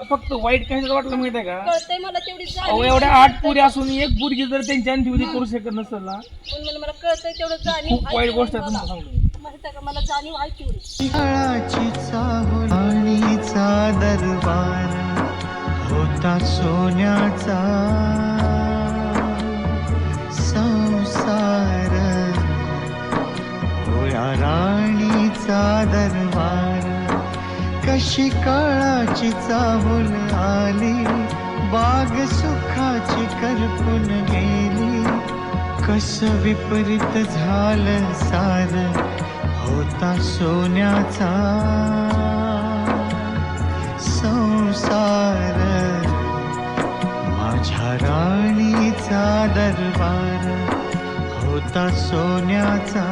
फक्त वाईट कशाचं वाटलं माहिती आहे का? कळतंय मला तेवढी अहो जाणीव एवढ्या आठ पुरी असून एक पुरगी जर त्यांच्या अंतिविधी करू शकत नसेल ना म्हणून मला मला कळतंय तेवढं जाणीव खूप आहे वाईट तेवढी गोष्ट आहे. तुम्हाला सांगतो. माहीत आहे का मला जाणीव आहे तेवढी. काळाची चाहूल आणीचा दरबार होता सोन्याचा. संसार होया राणीचा दरबार. कशी काळाची चाहूल आली बाग सुखाची करपून गेली. कस विपरीत झालं सार होता सोन्याचा. संसार माझ्या राणीचा दरबार होता सोन्याचा.